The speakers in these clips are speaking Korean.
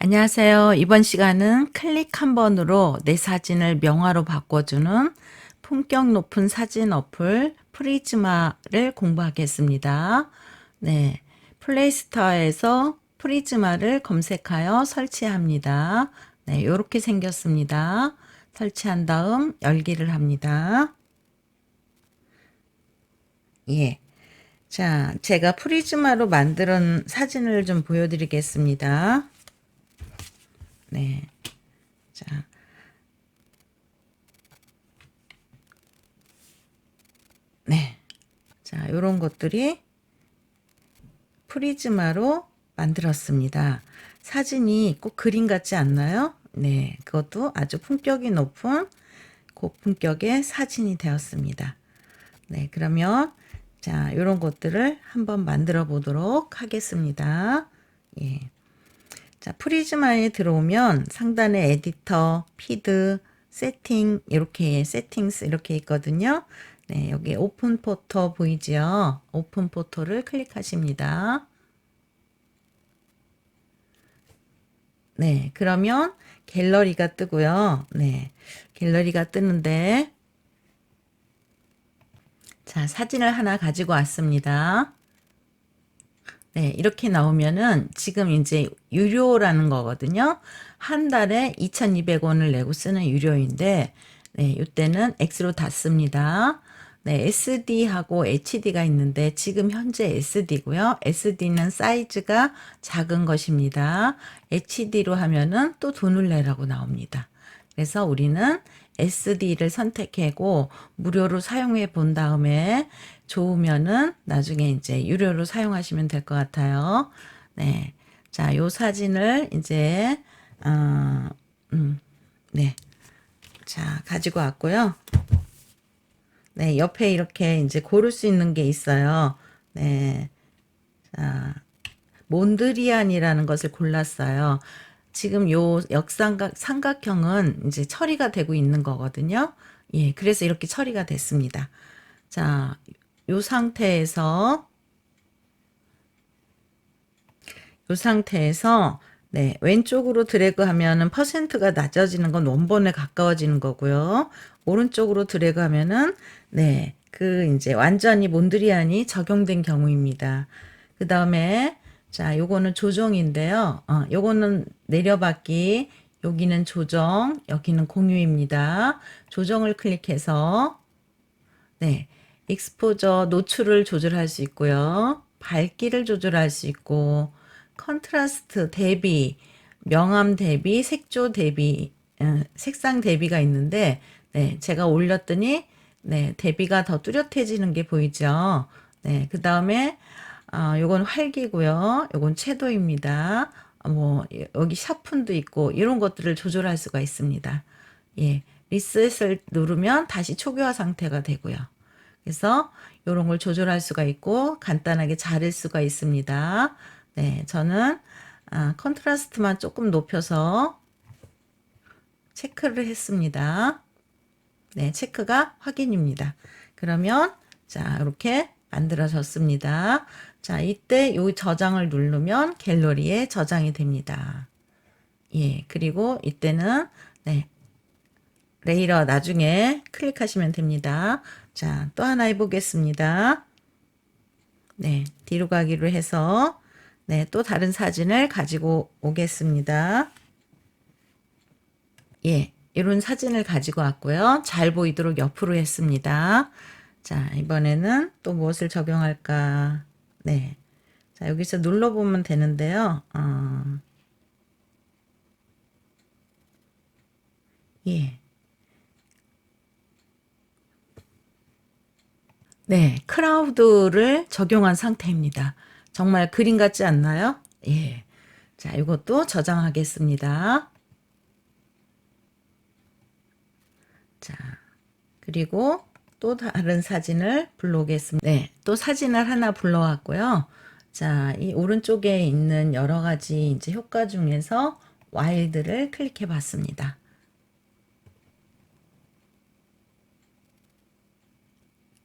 안녕하세요. 이번 시간은 클릭 한 번으로 내 사진을 명화로 바꿔주는 품격 높은 사진 어플 프리즈마를 공부하겠습니다. 네. 플레이스토어에서 프리즈마를 검색하여 설치합니다. 네, 이렇게 생겼습니다. 설치한 다음 열기를 합니다. 예. 자, 제가 프리즈마로 만든 사진을 좀 보여드리겠습니다. 네. 자. 네. 자, 요런 것들이 프리즈마로 만들었습니다. 사진이 꼭 그림 같지 않나요? 네. 그것도 아주 품격이 높은 고품격의 사진이 되었습니다. 네. 그러면 자, 요런 것들을 한번 만들어 보도록 하겠습니다. 프리즈마에 들어오면 상단에 에디터, 피드, 세팅 이렇게 세팅스 이렇게 있거든요. 네, 여기 오픈 포토 보이지요? 오픈 포토를 클릭하십니다. 네, 그러면 갤러리가 뜨고요. 네, 갤러리가 뜨는데 자, 사진을 하나 가지고 왔습니다. 네, 이렇게 나오면은 지금 이제 유료라는 거거든요. 한 달에 2,200원을 내고 쓰는 유료인데, 네, 이때는 X로 닫습니다. 네, SD하고 HD가 있는데 지금 현재 SD고요. SD는 사이즈가 작은 것입니다. HD로 하면은 또 돈을 내라고 나옵니다. 그래서 우리는 SD를 선택하고 무료로 사용해 본 다음에 좋으면은 나중에 이제 유료로 사용하시면 될 것 같아요. 네. 자, 요 사진을 이제, 어, 음, 네. 자, 가지고 왔고요. 네, 옆에 이렇게 이제 고를 수 있는 게 있어요. 네. 자, 몬드리안이라는 것을 골랐어요. 지금 요 역삼각 삼각형은 이제 처리가 되고 있는 거거든요. 예, 그래서 이렇게 처리가 됐습니다. 자, 요 상태에서 요 상태에서 네, 왼쪽으로 드래그 하면은 퍼센트가 낮아지는 건 원본에 가까워지는 거고요. 오른쪽으로 드래그 하면은 네, 그 이제 완전히 몬드리안이 적용된 경우입니다. 그 다음에 자, 요거는 조정인데요. 어, 요거는 내려받기, 여기는 조정, 여기는 공유입니다. 조정을 클릭해서 네, 익스포저 노출을 조절할 수 있고요. 밝기를 조절할 수 있고 컨트라스트 대비, 명암 대비, 색조 대비, 어, 색상 대비가 있는데 네, 제가 올렸더니 네, 대비가 더 뚜렷해지는 게 보이죠. 네, 그 다음에 아, 요건 활기고요. 요건 채도입니다. 아, 뭐 여기 샤픈도 있고 이런 것들을 조절할 수가 있습니다. 예. 리셋을 누르면 다시 초기화 상태가 되고요. 그래서 이런 걸 조절할 수가 있고 간단하게 자를 수가 있습니다. 네, 저는 아, 컨트라스트만 조금 높여서 체크를 했습니다. 네, 체크가 확인입니다. 그러면 자, 이렇게 만들어졌습니다. 자, 이때 요 저장을 누르면 갤러리에 저장이 됩니다. 예, 그리고 이때는 네. 레이러 나중에 클릭하시면 됩니다. 자, 또 하나 해보겠습니다. 네, 뒤로 가기로 해서 네, 또 다른 사진을 가지고 오겠습니다. 예, 이런 사진을 가지고 왔고요. 잘 보이도록 옆으로 했습니다. 자, 이번에는 또 무엇을 적용할까? 네. 자, 여기서 눌러보면 되는데요. 어, 예. 네, 크라우드를 적용한 상태입니다. 정말 그림 같지 않나요? 예. 자, 이것도 저장하겠습니다. 자, 그리고 또 다른 사진을 불러오겠습니다. 네, 또 사진을 하나 불러왔고요. 자, 이 오른쪽에 있는 여러 가지 이제 효과 중에서 와일드를 클릭해 봤습니다.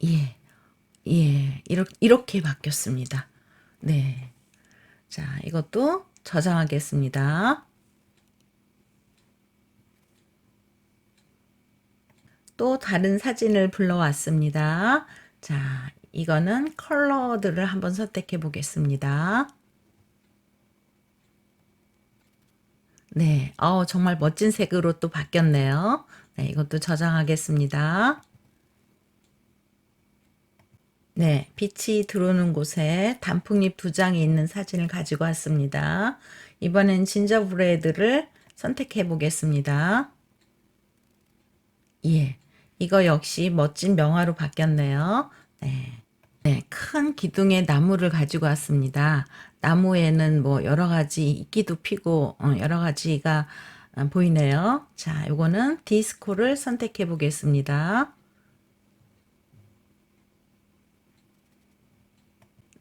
예, 예, 이렇게, 이렇게 바뀌었습니다. 네. 자, 이것도 저장하겠습니다. 또 다른 사진을 불러왔습니다. 자, 이거는 컬러들을 한번 선택해 보겠습니다. 네, 어 정말 멋진 색으로 또 바뀌었네요. 네, 이것도 저장하겠습니다. 네, 빛이 들어오는 곳에 단풍잎 두 장이 있는 사진을 가지고 왔습니다. 이번엔 진저브레드를 선택해 보겠습니다. 예, 이거 역시 멋진 명화로 바뀌었네요. 네. 네, 큰 기둥의 나무를 가지고 왔습니다. 나무에는 뭐 여러 가지 이끼도 피고 어, 여러 가지가 어, 보이네요. 자, 요거는 디스코를 선택해 보겠습니다.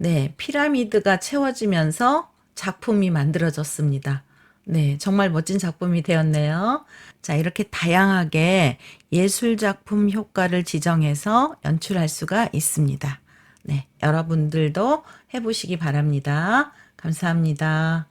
네, 피라미드가 채워지면서 작품이 만들어졌습니다. 네, 정말 멋진 작품이 되었네요. 자, 이렇게 다양하게 예술 작품 효과를 지정해서 연출할 수가 있습니다. 네, 여러분들도 해보시기 바랍니다. 감사합니다.